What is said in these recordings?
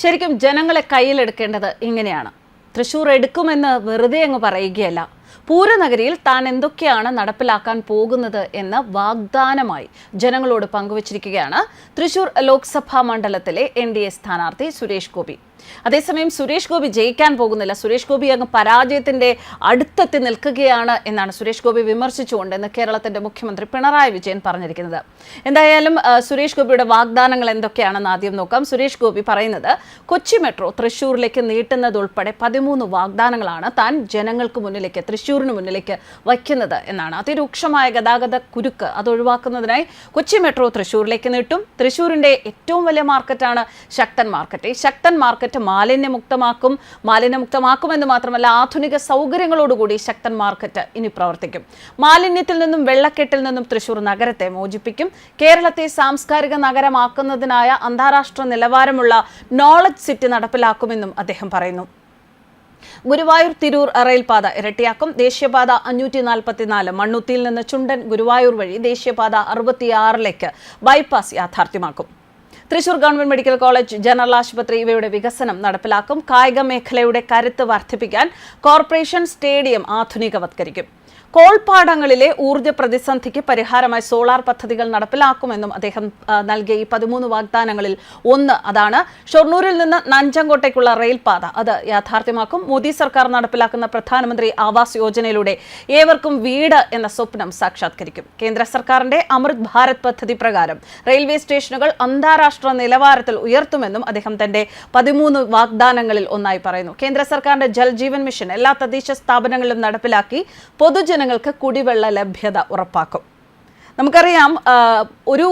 ശരിക്കും ജനങ്ങളെ കയ്യിലെടുക്കേണ്ടത് ഇങ്ങനെയാണ്. തൃശൂർ എടുക്കുമെന്ന് വെറുതെ അങ്ങ് പറയുകയല്ല. പൂരനഗരിയിൽ താൻ എന്തൊക്കെയാണ് നടപ്പിലാക്കാൻ പോകുന്നത് എന്ന് വാഗ്ദാനമായി ജനങ്ങളോട് പങ്കുവച്ചിരിക്കുകയാണ് തൃശൂർ ലോക്സഭാ മണ്ഡലത്തിലെ എൻ ഡി എ സ്ഥാനാർത്ഥി സുരേഷ് ഗോപി. അതേസമയം സുരേഷ് ഗോപി ജയിക്കാൻ പോകുന്നില്ല. സുരേഷ് ഗോപി അങ്ങ് പരാജയത്തിന്റെ അടുത്തെത്തി നിൽക്കുകയാണ് എന്നാണ് സുരേഷ് ഗോപി വിമർശിച്ചുകൊണ്ട് ഇന്ന് കേരളത്തിന്റെ മുഖ്യമന്ത്രി പിണറായി വിജയൻ പറഞ്ഞിരിക്കുന്നത്. എന്തായാലും സുരേഷ് ഗോപിയുടെ വാഗ്ദാനങ്ങൾ എന്തൊക്കെയാണെന്ന് ആദ്യം നോക്കാം. സുരേഷ് ഗോപി പറയുന്നത് കൊച്ചി മെട്രോ തൃശൂരിലേക്ക് നീട്ടുന്നതുൾപ്പെടെ പതിമൂന്ന് വാഗ്ദാനങ്ങളാണ് താൻ ജനങ്ങൾക്ക് മുന്നിലേക്ക് തൃശൂരിന് മുന്നിലേക്ക് വയ്ക്കുന്നത് എന്നാണ്. അതിരൂക്ഷമായ ഗതാഗത കുരുക്ക് അത് ഒഴിവാക്കുന്നതിനായി കൊച്ചി മെട്രോ തൃശൂരിലേക്ക് നീട്ടും. തൃശൂരിന്റെ ഏറ്റവും വലിയ മാർക്കറ്റാണ് ശക്തൻ മാർക്കറ്റ്. ഈ ശക്തൻ മാർക്കറ്റ് മാലിന്യമുക്തമാക്കും മാലിന്യമുക്തമാക്കുമെന്ന് മാത്രമല്ല ആധുനിക സൗകര്യങ്ങളോടുകൂടി ശക്തൻ മാർക്കറ്റ് ഇനി പ്രവർത്തിക്കും. മാലിന്യത്തിൽ നിന്നും വെള്ളക്കെട്ടിൽ നിന്നും തൃശൂർ നഗരത്തെ മോചിപ്പിക്കും. കേരളത്തെ സാംസ്കാരിക നഗരമാക്കുന്നതിനായ അന്താരാഷ്ട്ര നിലവാരമുള്ള നോളജ് സിറ്റി നടപ്പിലാക്കുമെന്നും അദ്ദേഹം പറയുന്നു. ഗുരുവായൂർ തിരൂർ റെയിൽപാത ഇരട്ടിയാക്കും. ദേശീയപാത അഞ്ഞൂറ്റി നാൽപ്പത്തിനാല് മണ്ണുത്തിയിൽ നിന്ന് ചുണ്ടൻ ഗുരുവായൂർ വഴി ദേശീയപാത അറുപത്തിയാറിലേക്ക് bypass യാഥാർത്ഥ്യമാക്കും. Thrissur government medical college general ആശുപത്രി ഇവയുടെ വികസനം നടപ്പിലാക്കും. കായിക മേഖലയുടെ കരുത്ത് വർദ്ധിപ്പിക്കാൻ കോർപ്പറേഷൻ സ്റ്റേഡിയം ആധുനികവത്കരിക്കും. കോൾപ്പാടങ്ങളിലെ ഊർജ പ്രതിസന്ധിക്ക് പരിഹാരമായി സോളാർ പദ്ധതികൾ നടപ്പിലാക്കുമെന്നും അദ്ദേഹം നൽകിയ ഈ പതിമൂന്ന് വാഗ്ദാനങ്ങളിൽ ഒന്ന് അതാണ്. ഷൊർണൂരിൽ നിന്ന് നഞ്ചങ്കോട്ടേക്കുള്ള റെയിൽപാത അത് യാഥാർത്ഥ്യമാക്കും. മോദി സർക്കാർ നടപ്പിലാക്കുന്ന പ്രധാനമന്ത്രി ആവാസ് യോജനയിലൂടെ ഏവർക്കും വീട് എന്ന സ്വപ്നം സാക്ഷാത്കരിക്കും. കേന്ദ്ര സർക്കാരിന്റെ അമൃത് ഭാരത് പദ്ധതി പ്രകാരം റെയിൽവേ സ്റ്റേഷനുകൾ അന്താരാഷ്ട്ര നിലവാരത്തിൽ ഉയർത്തുമെന്നും അദ്ദേഹം തന്റെ പതിമൂന്ന് വാഗ്ദാനങ്ങളിൽ ഒന്നായി പറയുന്നു. കേന്ദ്ര സർക്കാരിന്റെ ജൽജീവൻ മിഷൻ എല്ലാ തദ്ദേശ സ്ഥാപനങ്ങളിലും നടപ്പിലാക്കി പൊതുജനങ്ങൾക്ക് കുടിവെള്ള ലഭ്യത ഉറപ്പാക്കും. നമുക്കറിയാം ഒരു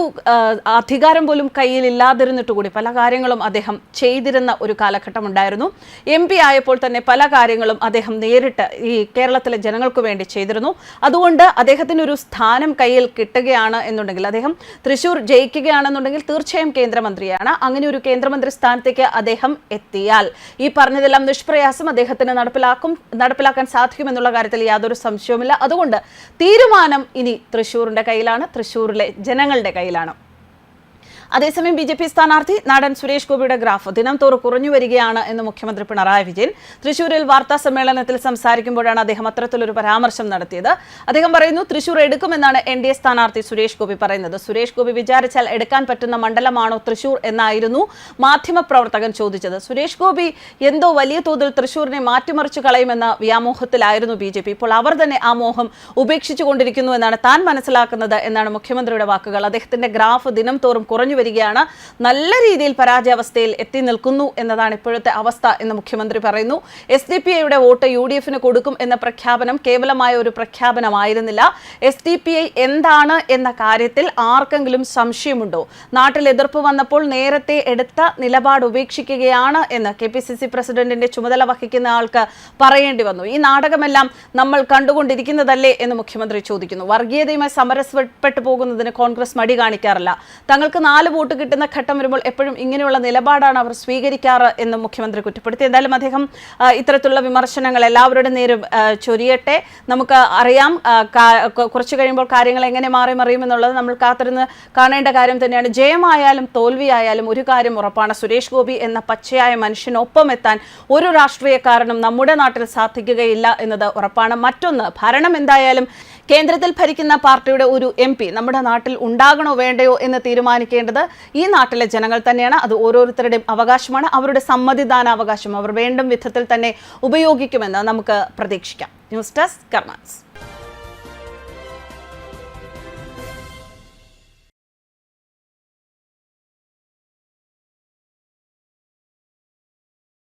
അധികാരം പോലും കയ്യിലില്ലാതിരുന്നിട്ട് കൂടി പല കാര്യങ്ങളും അദ്ദേഹം ചെയ്തിരുന്ന ഒരു കാലഘട്ടം ഉണ്ടായിരുന്നു എം പി ആയപ്പോൾ തന്നെ പല കാര്യങ്ങളും അദ്ദേഹം നേരിട്ട് ഈ കേരളത്തിലെ ജനങ്ങൾക്ക് വേണ്ടി ചെയ്തിരുന്നു. അതുകൊണ്ട് അദ്ദേഹത്തിന് ഒരു സ്ഥാനം കയ്യിൽ കിട്ടുകയാണ് എന്നുണ്ടെങ്കിൽ അദ്ദേഹം തൃശൂർ ജയിക്കുകയാണെന്നുണ്ടെങ്കിൽ തീർച്ചയായും കേന്ദ്രമന്ത്രിയാണ്. അങ്ങനെ ഒരു കേന്ദ്രമന്ത്രി സ്ഥാനത്തേക്ക് അദ്ദേഹം എത്തിയാൽ ഈ പറഞ്ഞതെല്ലാം നിഷ്പ്രയാസം അദ്ദേഹത്തിന് നടപ്പിലാക്കും നടപ്പിലാക്കാൻ സാധിക്കുമെന്നുള്ള കാര്യത്തിൽ യാതൊരു സംശയവുമില്ല. അതുകൊണ്ട് തീരുമാനം ഇനി തൃശ്ശൂരിന്റെ കയ്യിലാണ്. തൃശ്ശൂരിലെ ജനങ്ങളുടെ കയ്യിലാണ്. അതേസമയം ബി ജെ പി സ്ഥാനാർത്ഥി നടൻ സുരേഷ് ഗോപിയുടെ ഗ്രാഫ് ദിനം തോറും കുറഞ്ഞു വരികയാണ് എന്ന് മുഖ്യമന്ത്രി പിണറായി വിജയൻ തൃശൂരിൽ വാർത്താ സമ്മേളനത്തിൽ സംസാരിക്കുമ്പോഴാണ് അദ്ദേഹം അത്തരത്തിലൊരു പരാമർശം നടത്തിയത്. അദ്ദേഹം പറയുന്നു തൃശൂർ എടുക്കുമെന്നാണ് എൻ ഡി എ സ്ഥാനാർത്ഥി സുരേഷ് ഗോപി പറയുന്നത്. സുരേഷ് ഗോപി വിചാരിച്ചാൽ എടുക്കാൻ പറ്റുന്ന മണ്ഡലമാണോ തൃശൂർ എന്നായിരുന്നു മാധ്യമപ്രവർത്തകൻ ചോദിച്ചത്. സുരേഷ് ഗോപി എന്തോ വലിയ തോതിൽ തൃശൂരിനെ മാറ്റിമറിച്ചു കളയുമെന്ന വ്യാമോഹത്തിലായിരുന്നു ബി ജെ പി. ഇപ്പോൾ അവർ തന്നെ ആ മോഹം ഉപേക്ഷിച്ചു കൊണ്ടിരിക്കുന്നു എന്നാണ് താൻ മനസ്സിലാക്കുന്നത് എന്നാണ് മുഖ്യമന്ത്രിയുടെ വാക്കുകൾ. അദ്ദേഹത്തിന്റെ ഗ്രാഫ് ദിനം തോറും കുറഞ്ഞു വരികയാണ്. നല്ല രീതിയിൽ പരാജയാവസ്ഥയിൽ എത്തി നിൽക്കുന്നു എന്നതാണ് ഇപ്പോഴത്തെ അവസ്ഥ എന്ന് മുഖ്യമന്ത്രി പറയുന്നു. എസ് ഡി പി ഐയുടെ വോട്ട് യു ഡി എഫിന് കൊടുക്കും എന്ന പ്രഖ്യാപനം കേവലമായ ഒരു പ്രഖ്യാപനമായിരുന്നില്ല. എസ് ഡി പി ഐ എന്താണ് എന്ന കാര്യത്തിൽ ആർക്കെങ്കിലും സംശയമുണ്ടോ? നാട്ടിൽ എതിർപ്പ് വന്നപ്പോൾ നേരത്തെ എടുത്ത നിലപാട് ഉപേക്ഷിക്കുകയാണ് എന്ന് കെ പി സി സി പ്രസിഡന്റിന്റെ ചുമതല വഹിക്കുന്ന ആൾക്ക് പറയേണ്ടി വന്നു. ഈ നാടകമെല്ലാം നമ്മൾ കണ്ടുകൊണ്ടിരിക്കുന്നതല്ലേ എന്ന് മുഖ്യമന്ത്രി ചോദിക്കുന്നു. വർഗീയതയുമായി സമരസപ്പെട്ടു പോകുന്നതിന് കോൺഗ്രസ് മടി കാണിക്കാറില്ല. തങ്ങൾക്ക് നാല് വോട്ട് കിട്ടുന്ന ഘട്ടം വരുമ്പോൾ എപ്പോഴും ഇങ്ങനെയുള്ള നിലപാടാണ് അവർ സ്വീകരിക്കാറ് എന്ന് മുഖ്യമന്ത്രി കുറ്റപ്പെടുത്തി. എന്തായാലും അദ്ദേഹം ഇത്തരത്തിലുള്ള വിമർശനങ്ങൾ എല്ലാവരുടെ നേരും ചൊരിയട്ടെ. നമുക്ക് അറിയാം കുറച്ച് കഴിയുമ്പോൾ കാര്യങ്ങൾ എങ്ങനെ മാറി മറിയുമെന്നുള്ളത് നമ്മൾ കാത്തിരുന്ന് കാണേണ്ട കാര്യം തന്നെയാണ്. ജയമായാലും തോൽവിയായാലും ഒരു കാര്യം ഉറപ്പാണ്. സുരേഷ് ഗോപി എന്ന പച്ചയായ മനുഷ്യനൊപ്പം എത്താൻ ഒരു രാഷ്ട്രീയക്കാരനും നമ്മുടെ നാട്ടിൽ സാധിക്കുകയില്ല എന്നത് ഉറപ്പാണ്. മറ്റൊന്ന് ഭരണം എന്തായാലും കേന്ദ്രത്തിൽ ഭരിക്കുന്ന പാർട്ടിയുടെ ഒരു എം നമ്മുടെ നാട്ടിൽ ഉണ്ടാകണോ വേണ്ടയോ എന്ന് തീരുമാനിക്കേണ്ടത് ഈ നാട്ടിലെ ജനങ്ങൾ തന്നെയാണ്. അത് ഓരോരുത്തരുടെയും അവകാശമാണ്. അവരുടെ സമ്മതിദാനാവകാശം അവർ വേണ്ടും വിധത്തിൽ തന്നെ ഉപയോഗിക്കുമെന്ന് നമുക്ക് പ്രതീക്ഷിക്കാം. News desk കർണാസ്